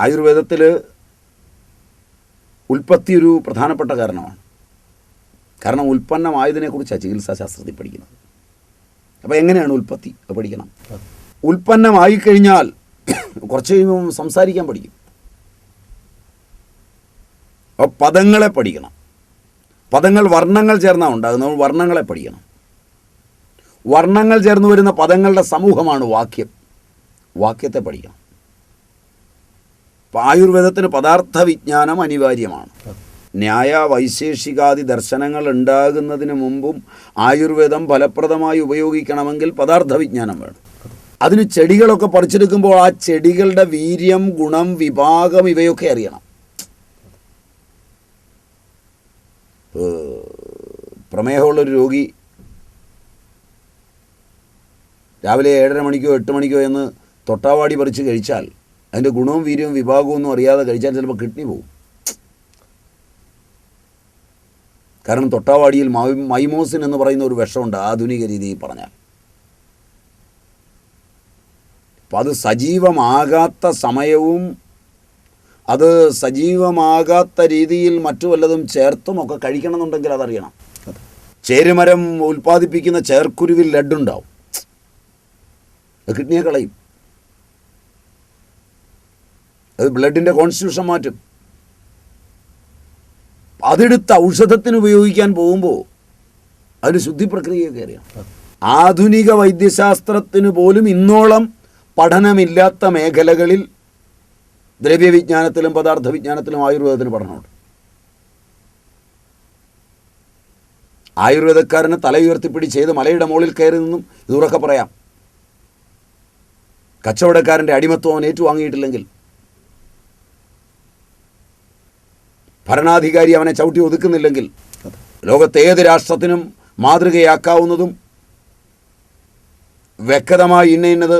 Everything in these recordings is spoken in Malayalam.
ആയുർവേദത്തിൽ ഉൽപ്പത്തി ഒരു പ്രധാനപ്പെട്ട കാരണമാണ്. കാരണം ഉൽപ്പന്നമായതിനെക്കുറിച്ചാണ് ചികിത്സാശാസ്ത്രത്തിൽ പഠിക്കുന്നത്. അപ്പോൾ എങ്ങനെയാണ് ഉൽപ്പത്തി അത് പഠിക്കണം? ഉൽപ്പന്നമായി കഴിഞ്ഞാൽ കുറച്ച് കഴിയുമ്പം സംസാരിക്കാൻ പഠിക്കും. അപ്പോൾ പദങ്ങളെ പഠിക്കണം. പദങ്ങൾ വർണങ്ങൾ ചേർന്നാണ് ഉണ്ടാകുന്നത്. വർണങ്ങളെ പഠിക്കണം. വർണങ്ങൾ ചേർന്ന് വരുന്ന പദങ്ങളുടെ സമൂഹമാണ് വാക്യം. വാക്യത്തെ പഠിക്കണം. അപ്പോൾ ആയുർവേദത്തിന് പദാർത്ഥ വിജ്ഞാനം അനിവാര്യമാണ്. ന്യായ വൈശേഷികാദി ദർശനങ്ങൾ ഉണ്ടാകുന്നതിന് മുമ്പും ആയുർവേദം ഫലപ്രദമായി ഉപയോഗിക്കണമെങ്കിൽ പദാർത്ഥ വിജ്ഞാനം വേണം. അതിന് ചെടികളൊക്കെ പറിച്ചെടുക്കുമ്പോൾ ആ ചെടികളുടെ വീര്യം ഗുണം വിഭാഗം ഇവയൊക്കെ അറിയണം. പ്രമേഹമുള്ളൊരു രോഗി രാവിലെ ഏഴര മണിക്കോ എട്ട് മണിക്കോ എന്ന് തൊട്ടാവാടി പറിച്ച് കഴിച്ചാൽ അതിന്റെ ഗുണവും വീര്യവും വിഭാഗവും ഒന്നും അറിയാതെ കഴിച്ചാൽ ചിലപ്പോൾ കിഡ്നി പോകും കാരണം തൊട്ടാവാടിയിൽ മൈമോസിൻ എന്ന് പറയുന്ന ഒരു വിഷമുണ്ട് ആധുനിക രീതിയിൽ പറഞ്ഞാൽ. അപ്പം അത് സജീവമാകാത്ത സമയവും അത് സജീവമാകാത്ത രീതിയിൽ മറ്റു വല്ലതും ചേർത്തും ഒക്കെ കഴിക്കണമെന്നുണ്ടെങ്കിൽ അതറിയണം. ചേരുമരം ഉൽപ്പാദിപ്പിക്കുന്ന ചേർക്കുരുവിൽ ലഡ് ഉണ്ടാവും അത് കിഡ്നിയെ കളയും. അത് ബ്ലഡിന്റെ കോൺസ്റ്റിറ്റ്യൂഷൻ മാറ്റും. അതെടുത്ത് ഔഷധത്തിന് ഉപയോഗിക്കാൻ പോകുമ്പോൾ അതിന് ശുദ്ധി പ്രക്രിയയൊക്കെ അറിയാം ആധുനിക വൈദ്യശാസ്ത്രത്തിന് പോലും ഇന്നോളം പഠനമില്ലാത്ത മേഖലകളിൽ ദ്രവ്യവിജ്ഞാനത്തിലും പദാർത്ഥ വിജ്ഞാനത്തിലും ആയുർവേദത്തിന് പഠനമുണ്ട്. ആയുർവേദക്കാരനെ തല ഉയർത്തിപ്പിടിച്ച് ചെയ്ത് മലയുടെ മുകളിൽ കയറി നിന്നും ഇതുറക്കെ പറയാം. കച്ചവടക്കാരന്റെ അടിമത്വം അവൻ ഏറ്റുവാങ്ങിയിട്ടില്ലെങ്കിൽ ഭരണാധികാരി അവനെ ചവിട്ടി ഒതുക്കുന്നില്ലെങ്കിൽ ലോകത്തെ ഏത് രാഷ്ട്രത്തിനും മാതൃകയാക്കാവുന്നതും വ്യക്തമായി ഇന്ന ഇന്നത്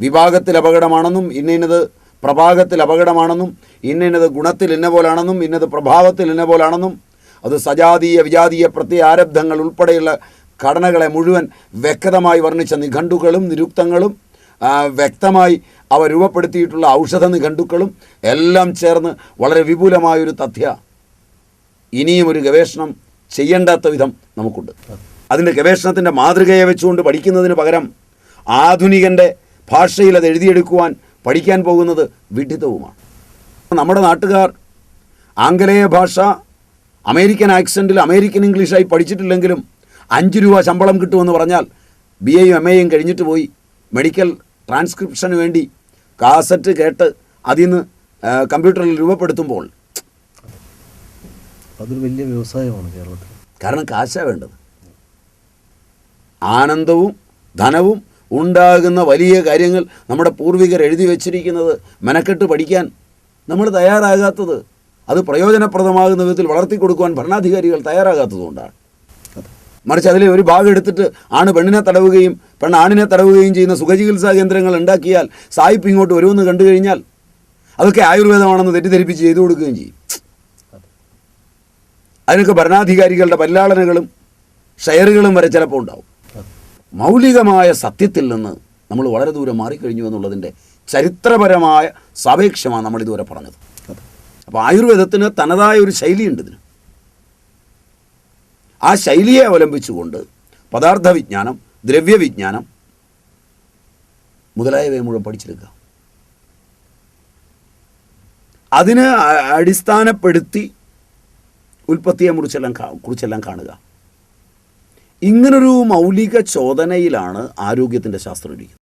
വിഭാഗത്തിൽ അപകടമാണെന്നും ഇന്ന ഇന്നത് പ്രഭാഗത്തിൽ അപകടമാണെന്നും ഇന്ന ഇന്നത് ഗുണത്തിൽ ഇന്ന പോലാണെന്നും ഇന്നത് പ്രഭാവത്തിൽ ഇന്ന പോലാണെന്നും അത് സജാതീയ വിജാതീയ പ്രത്യേക ആരബ്ധങ്ങൾ ഉൾപ്പെടെയുള്ള ഘടനകളെ മുഴുവൻ വ്യക്തമായി വർണിച്ച നിഘണ്ടുകളും നിരുക്തങ്ങളും വ്യക്തമായി അവ രൂപപ്പെടുത്തിയിട്ടുള്ള ഔഷധ നിഘണ്ടുക്കളും എല്ലാം ചേർന്ന് വളരെ വിപുലമായൊരു തഥ്യ. ഇനിയും ഒരു ഗവേഷണം ചെയ്യേണ്ടാത്ത വിധം നമുക്കുണ്ട്. അതിന്റെ ഗവേഷണത്തിന്റെ മാതൃകയെ വെച്ചുകൊണ്ട് പഠിക്കുന്നതിന് പകരം ആധുനികന്റെ ഭാഷയിൽ അത് എഴുതിയെടുക്കുവാൻ പഠിക്കാൻ പോകുന്നത് വിഡിതവുമാണ്. നമ്മുടെ നാട്ടുകാർ ആംഗലേയ ഭാഷ അമേരിക്കൻ ആക്സെന്റിൽ അമേരിക്കൻ ഇംഗ്ലീഷായി പഠിച്ചിട്ടില്ലെങ്കിലും അഞ്ച് രൂപ ശമ്പളം കിട്ടുമെന്ന് പറഞ്ഞാൽ ബി എയും എം എയും കഴിഞ്ഞിട്ട് പോയി മെഡിക്കൽ ട്രാൻസ്ക്രിപ്ഷന് വേണ്ടി കാസറ്റ് കേട്ട് അതിൽ നിന്ന് കമ്പ്യൂട്ടറിൽ രൂപപ്പെടുത്തുമ്പോൾ അതൊരു വലിയ വ്യവസായമാണ് കേരളത്തിൽ. കാരണം കാശാണ് വേണ്ടത്. ആനന്ദവും ധനവും ഉണ്ടാകുന്ന വലിയ കാര്യങ്ങൾ നമ്മുടെ പൂർവികർ എഴുതി വച്ചിരിക്കുന്നത് മെനക്കെട്ട് പഠിക്കാൻ നമ്മൾ തയ്യാറാകാത്തത് അത് പ്രയോജനപ്രദമാകുന്ന വിധത്തിൽ വളർത്തി കൊടുക്കുവാൻ ഭരണാധികാരികൾ തയ്യാറാകാത്തതുകൊണ്ടാണ് മറിച്ച് അതിലെ ഒരു ഭാഗം എടുത്തിട്ട് ആണ് പെണ്ണിനെ തടവുകയും പെണ്ണ് ആണിനെ തടവുകയും ചെയ്യുന്ന സുഖചികിത്സാ കേന്ദ്രങ്ങൾ ഉണ്ടാക്കിയാൽ സായിപ്പ് ഇങ്ങോട്ട് വരുമെന്ന് കണ്ടു കഴിഞ്ഞാൽ അതൊക്കെ ആയുർവേദമാണെന്ന് തെറ്റിദ്ധരിപ്പിച്ച് ചെയ്തു കൊടുക്കുകയും ചെയ്യും. അതിനൊക്കെ ഭരണാധികാരികളുടെ പല്ലാളനകളും ഷെയറുകളും വരെ ചിലപ്പോൾ ഉണ്ടാവും. മൗലികമായ സത്യത്തിൽ നിന്ന് നമ്മൾ വളരെ ദൂരം മാറിക്കഴിഞ്ഞു എന്നുള്ളതിന്റെ ചരിത്രപരമായ സാപേക്ഷമാണ് നമ്മളിതുവരെ പറഞ്ഞത്. അപ്പോൾ ആയുർവേദത്തിന് തനതായ ഒരു ശൈലിയുണ്ട് ഇതിന്. ആ ശൈലിയെ അവലംബിച്ചുകൊണ്ട് പദാർത്ഥ വിജ്ഞാനം ദ്രവ്യവിജ്ഞാനം മുതലായവയെ മുഴുവൻ പഠിച്ചെടുക്കുക. അതിന് അടിസ്ഥാനപ്പെടുത്തി ഉൽപ്പത്തിയെ കുറിച്ചെല്ലാം കുറിച്ചെല്ലാം കാണുക. ഇങ്ങനൊരു മൗലിക ചോദനയിലാണ് ആരോഗ്യത്തിന്റെ ശാസ്ത്രം ഇരിക്കുന്നത്.